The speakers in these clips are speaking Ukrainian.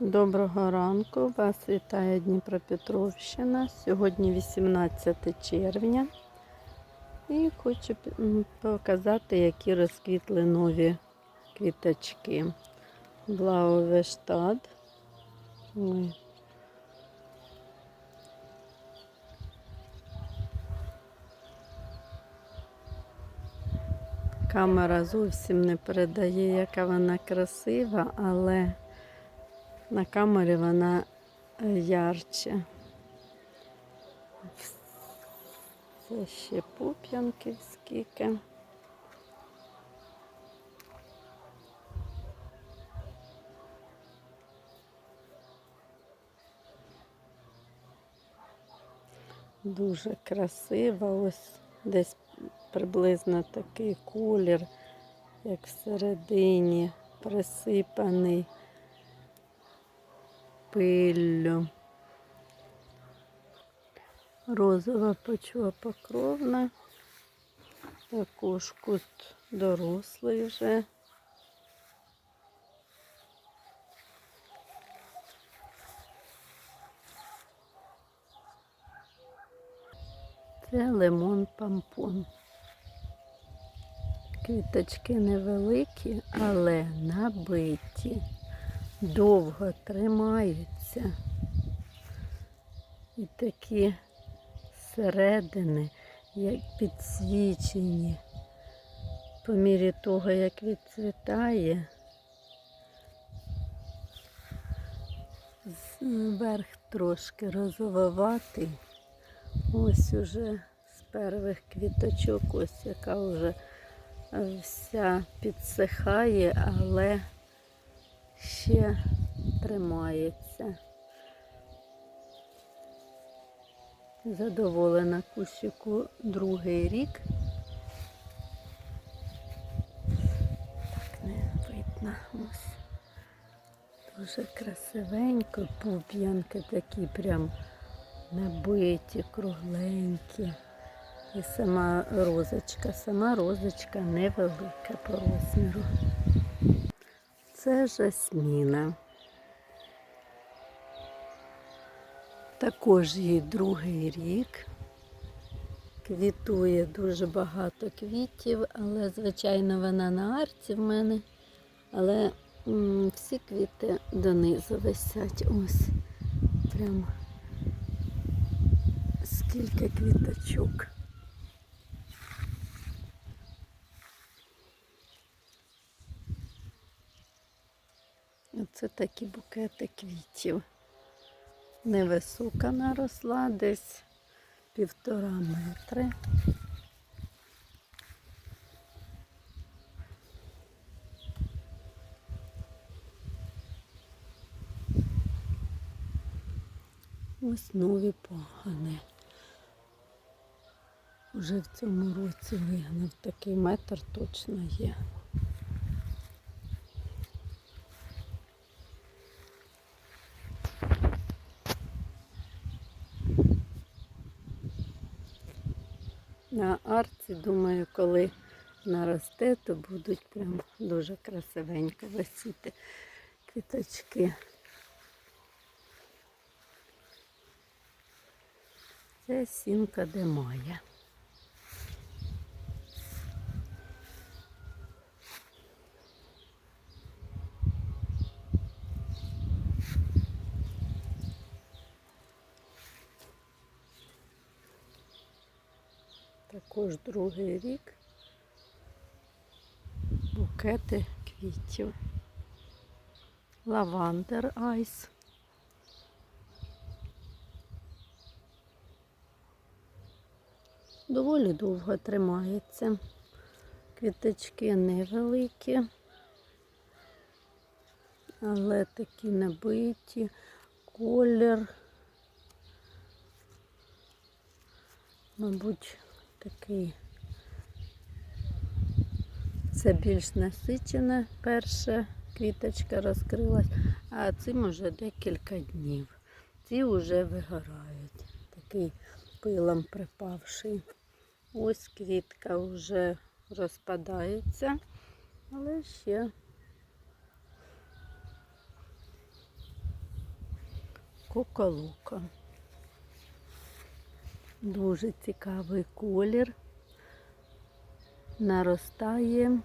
Доброго ранку, вас вітає Дніпропетровщина. Сьогодні 18 червня. І хочу показати, які розквітли нові квіточки. Блаувештад. Ой. Камера зовсім не передає, яка вона красива, але на камері вона е, ярче. Це ще пуп'янки скільки. Дуже красива, ось десь приблизно такий колір, як всередині, присипаний пиллю. Розова почва покровна. Також кут дорослий вже. Це лимон пампон. Квіточки невеликі, але набиті, довго тримаються. І такі середини, як підсвічені. По мірі того, як відцвітає, верх трошки розовуватий. Ось уже з перших квіточок, ось яка вже вся підсихає, але ще тримається. Задоволена кущику другий рік. Так не видно ось. Дуже красивенько, пуп'янки такі прям набиті, кругленькі. І сама розочка, сама розочка невелика по розміру. Це жасміна. Також їй другий рік. Квітує дуже багато квітів, але, звичайно, вона на арці в мене. Але м, всі квіти донизу висять. Ось. Прямо скільки квіточок. Оце такі букети квітів. Невисока наросла, десь півтора метри. Ось нові погани. Уже в цьому році вигнав такий метр точно є. На арці, думаю, коли наросте, то будуть прям дуже красивенько висіти квіточки. Це сімка де має. Також другий рік букети квітів. Лавандер айс. Доволі довго тримається. Квіточки невеликі, але такі набиті, колір. Мабуть, такий. Це більш насичена перша квіточка розкрилась, а цим уже декілька днів. Ці вже вигорають. Такий пилом припавший. Ось квітка вже розпадається, але ще коколука. Дуже цікавий колір. Наростає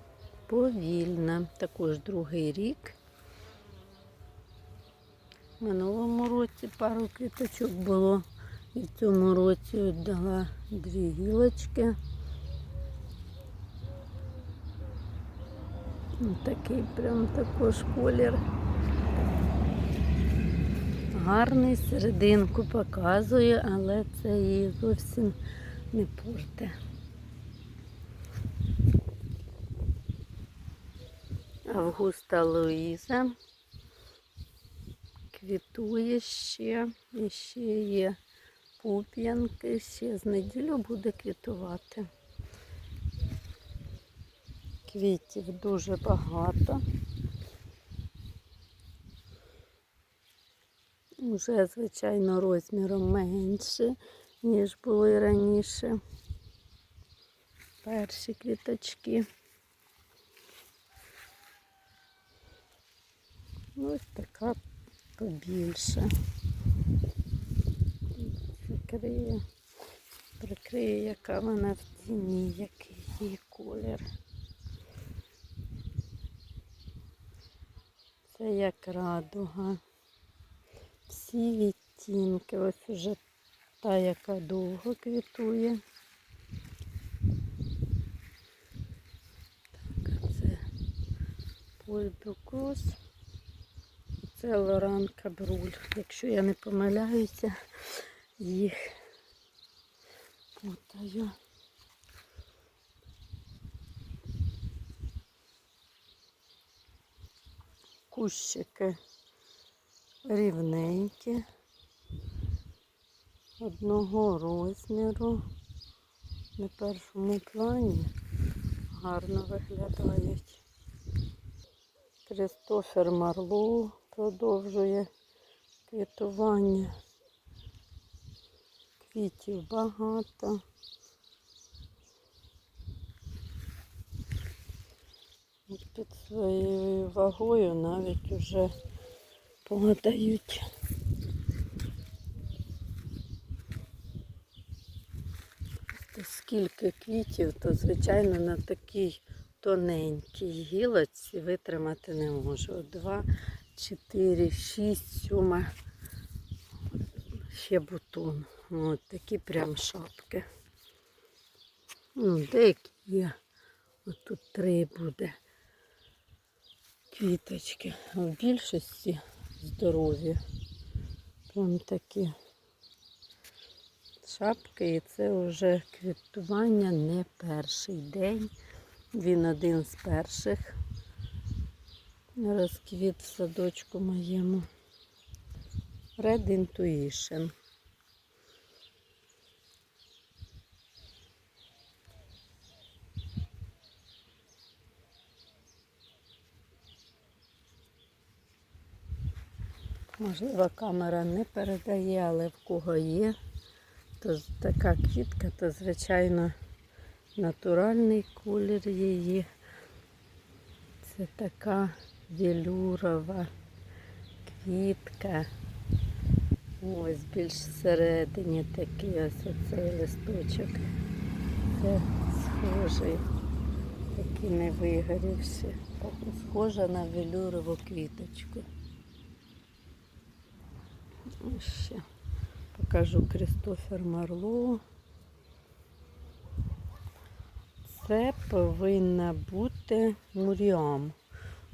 повільно. Також другий рік. Минулому році пару квіточок було. І в цьому році от дала дві гілочки. Ось Такий прям також колір. Гарний серединку показує, але це її зовсім не порте. Августа Луїза квітує ще, і ще є пуп'янки, ще з неділю буде квітувати. Квітів дуже багато. Уже, звичайно, розміром менше, ніж були раніше. Перші квіточки. Ось така побільше. Прикриє, прикриє, яка вона в тіні, який її колір. Це як радуга. Всі відтінки. Ось уже та, яка довго квітує. Так, це Поль Це Лоран Кабруль. Якщо я не помиляюся, їх путаю. Кущики рівненькі, одного розміру. На першому плані гарно виглядають. Крістофер Марлоу продовжує квітування. Квітів багато. Під своєю вагою навіть уже подають. Та Скільки квітів, то звичайно на такій тоненькій гілочці витримати не можу. Два, чотири, шість, сьома. Ще бутон. От такі прям шапки. Ну, деякі є. От тут три буде квіточки. В більшості здорові. Прям такі шапки. І це вже квітування не перший день. Він один з перших. Розквіт в садочку моєму. Red Intuition. Можливо, камера не передає, але в кого є, то така квітка, то звичайно натуральний колір її. Це така велюрова квітка. Ось більш всередині такий ось оцей листочок. Це схожий, такий не вигорівший. Схожа на велюрову квіточку. Ще покажу Крістофер Марлоу. Це повинна бути Муріам.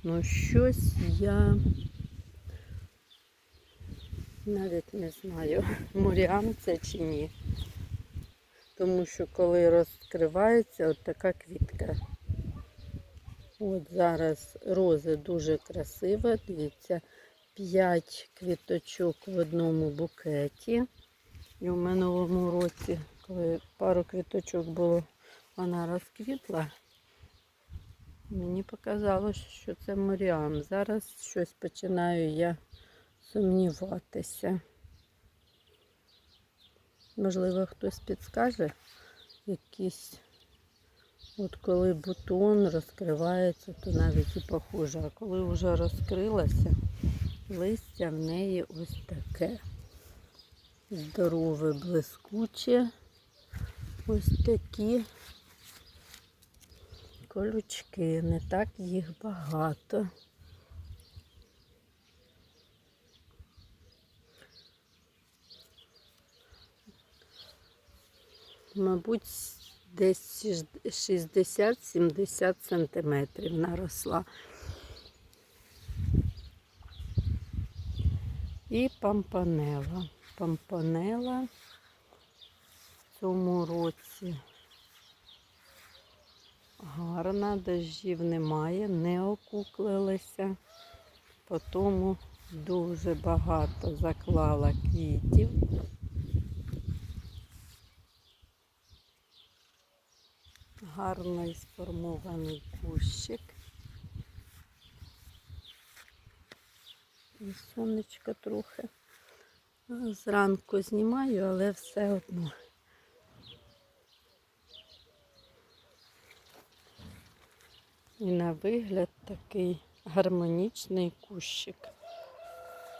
Ну, щось я навіть не знаю, Муріам це чи ні. Тому що коли розкривається от така квітка. От зараз рози дуже красива. Дивіться, 5 квіточок в одному букеті. І в минулому році, коли пару квіточок було, вона розквітла. Мені показалось, що це Моріам. Зараз щось починаю я сумніватися. Можливо, хтось підскаже якісь. От коли бутон розкривається, то навіть і похоже. А коли вже розкрилася, листя в неї ось таке. здорове, блискуче. Ось такі колючки, не так їх багато. Мабуть, десь шіж- 60-70 сантиметрів наросла. І пампанела. Пампанела в цьому році гарна, дощів немає, не окуклилися. По тому дуже багато заклала квітів. Гарно сформований кущик. І сонечко трохи. Зранку знімаю, але все одно. І на вигляд такий гармонічний кущик.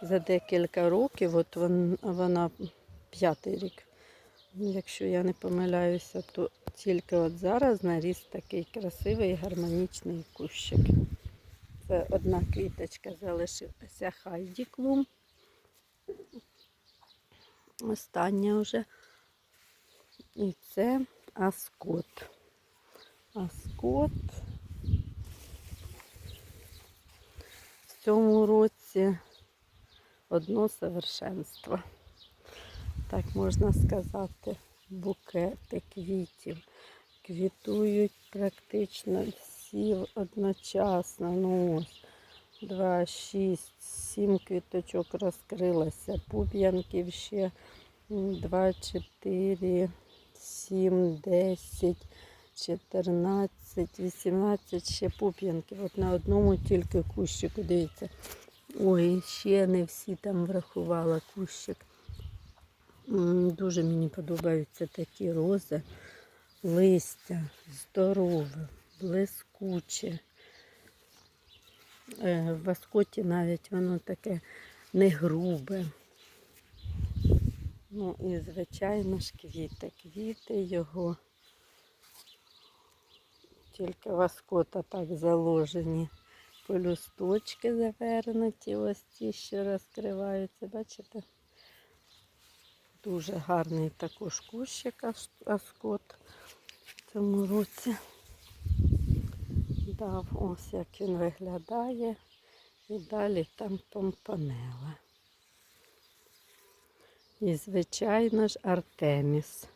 За декілька років, от вон- вона п'ятий рік. Якщо я не помиляюся, то тільки от зараз наріс такий красивий гармонічний кущик. Це одна квіточка залишилася Хайді Клум. Остання вже. І це Аскот. Аскот. В цьому році одно совершенство. Так можна сказати, букети квітів. Квітують практично всі одночасно. Ну, ось, два, шість, сім квіточок розкрилося. Пуп'янків ще два, чотири, сім, десять, чотирнадцять, вісімнадцять ще пуп'янків. От на одному тільки кущику, дивіться. Ой, ще не всі там врахувала кущик. Дуже мені подобаються такі рози. Листя здорове, блискуче. В аскоті навіть воно таке не грубе. Ну і, звичайно ж, квіти. Квіти його тільки в аскота так заложені. Полюсточки завернуті, ось ті, що розкриваються, бачите? Дуже гарний також кущик аскот в цьому році. Дав ось як він виглядає. І далі там помпанела. І, звичайно ж, Артеміс.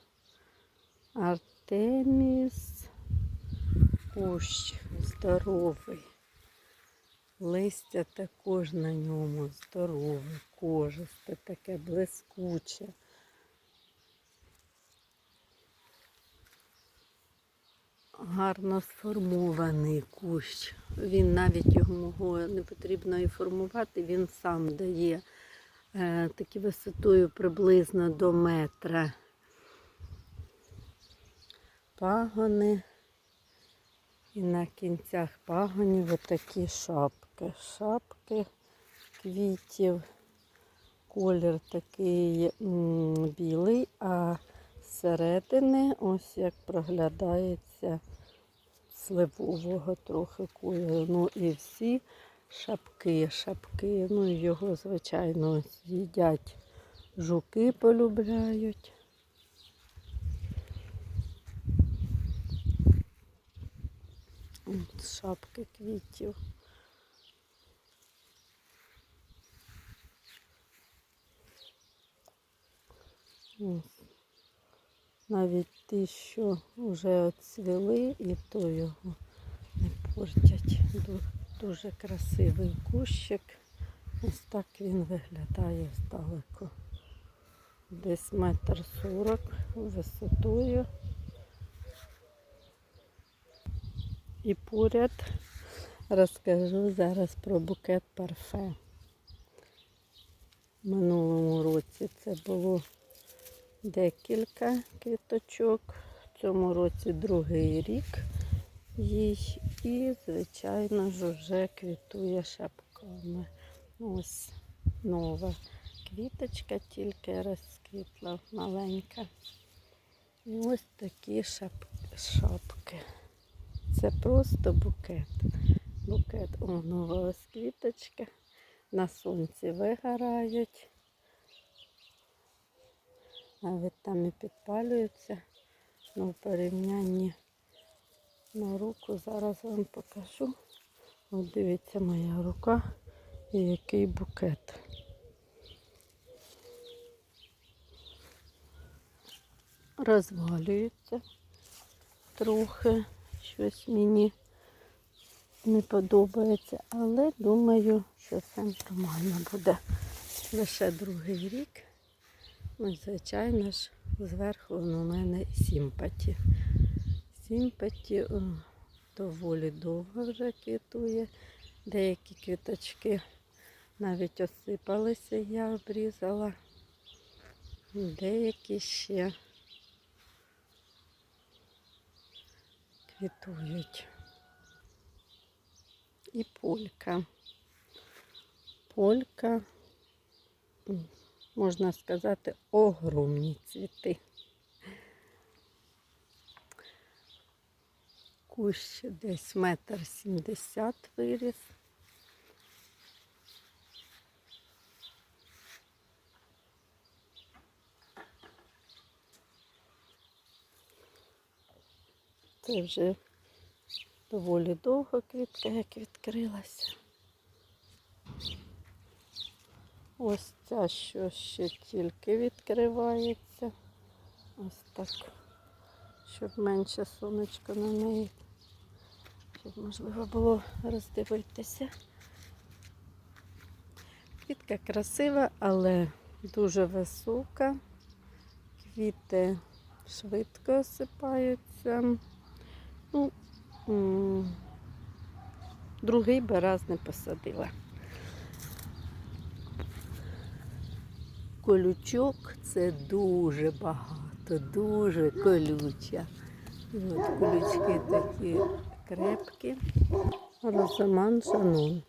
Артеміс кущ здоровий. Листя також на ньому здорове, кожисте, таке блискуче. Гарно сформований кущ. Він навіть його не потрібно і формувати, він сам дає е, такі висотою приблизно до метра. Пагони. І на кінцях пагонів отакі шапки. Шапки квітів. Колір такий білий, а зсередини ось як проглядається сливового трохи кольору. Ну і всі шапки, шапки. Ну його, звичайно, їдять жуки полюбляють. От шапки квітів. Ось. Навіть ті, що вже оцвіли, і то його не портять. Дуже красивий кущик. Ось так він виглядає здалеку. Десь метр сорок висотою. І поряд розкажу зараз про букет парфе. Минулому році це було декілька квіточок. В цьому році другий рік їй. І, звичайно ж, вже квітує шапками. Ось нова квіточка тільки розквітла маленька. І ось такі шап... шапки. Це просто букет. Букет о, нова квіточка. На сонці вигорають. Навіть там і підпалюються. Ну, в порівнянні на руку зараз вам покажу. От дивіться моя рука і який букет. Розвалюється трохи, щось мені не подобається, але думаю, що все нормально буде. Лише другий рік. Ну, звичайно ж, зверху у мене сімпаті. Сімпаті о, доволі довго вже квітує. Деякі квіточки навіть осипалися, я обрізала. Деякі ще квітують. І полька. Полька, можна сказати, огромні цвіти. Кущ десь метр сімдесят виріс. Це вже доволі довго квітка, як відкрилася. Ось ця, що ще тільки відкривається. Ось так, щоб менше сонечко на неї, щоб можливо було роздивитися. Квітка красива, але дуже висока. Квіти швидко осипаються. Ну, другий би раз не посадила. Колючок це дуже багато, дуже колюча. І от колючки такі крепкі. Розаман жанон.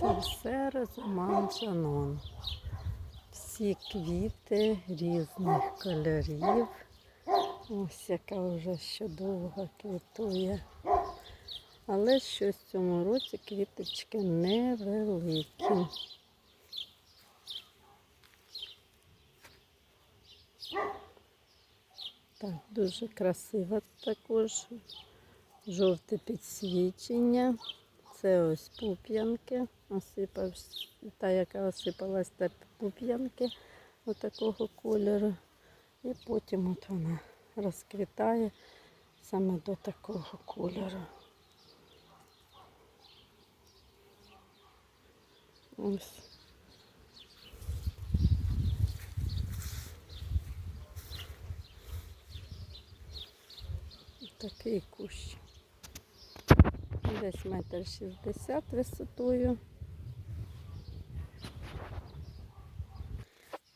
Це все розаман жанон. Всі квіти різних кольорів. Ось яка вже ще довго квітує. Але щось в цьому році квіточки невеликі. Так, дуже красиво також. Жовте підсвічення. Це ось пуп'янки. Осипався, та, яка осипалась, та пуп'янки отакого кольору. І потім от вона розквітає саме до такого кольору. Ось. Такий кущ. Десь метр шістдесят висотою.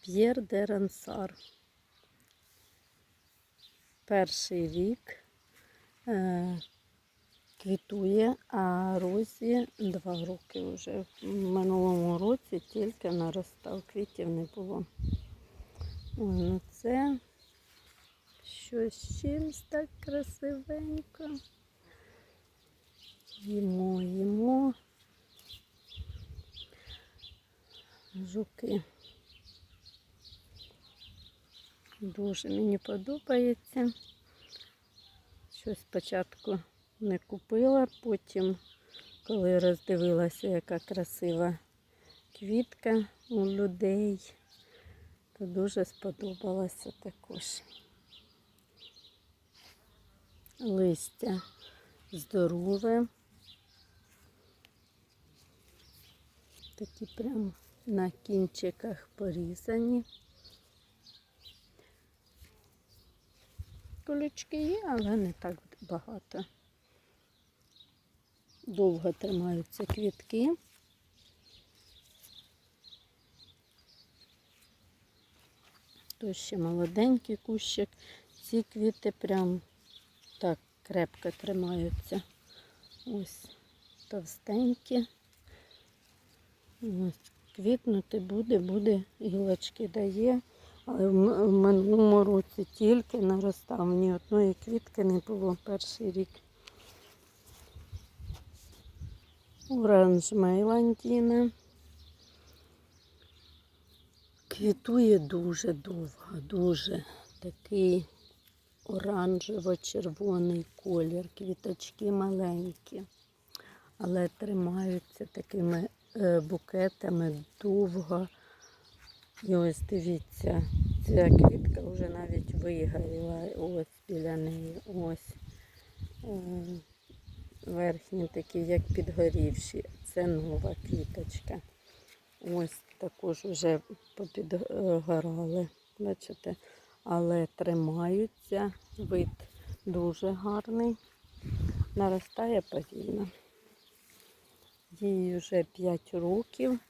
П'єр де Рансар. Перший рік е, квітує, а розі два роки вже. В минулому році тільки наростав, квітів не було. Ой, ну це щось чимось так красивенько. Їмо, їмо. Жуки. Дуже мені подобається. Щось спочатку не купила, потім, коли роздивилася, яка красива квітка у людей, то дуже сподобалося також. Листя здорове. Такі прям на кінчиках порізані. Колючки є, але не так багато. Довго тримаються квітки. То ще молоденький кущик. Ці квіти прям так крепко тримаються. Ось товстенькі. Ось квітнути буде, буде, гілочки дає. Але в минулому році тільки наростав. Ні одної квітки не було перший рік. Оранж Мейландіна. Квітує дуже довго, дуже такий оранжево-червоний колір, квіточки маленькі, але тримаються такими е, букетами довго. І ось дивіться, ця квітка вже навіть вигоріла ось біля неї. Ось е, верхні такі, як підгорівші. Це нова квіточка. Ось також вже попідгорали, бачите, але тримаються. Вид дуже гарний, наростає повільно. Їй вже 5 років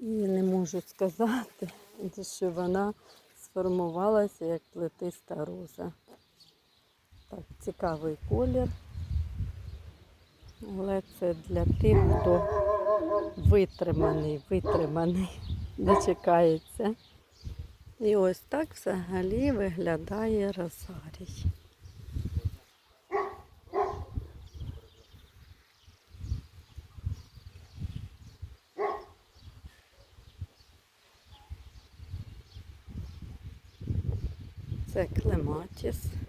і не можу сказати, що вона сформувалася як плетиста роза. Так, цікавий колір. Але це для тих, хто витриманий, витриманий, дочекається. І ось так взагалі виглядає розарій. Це клематіс.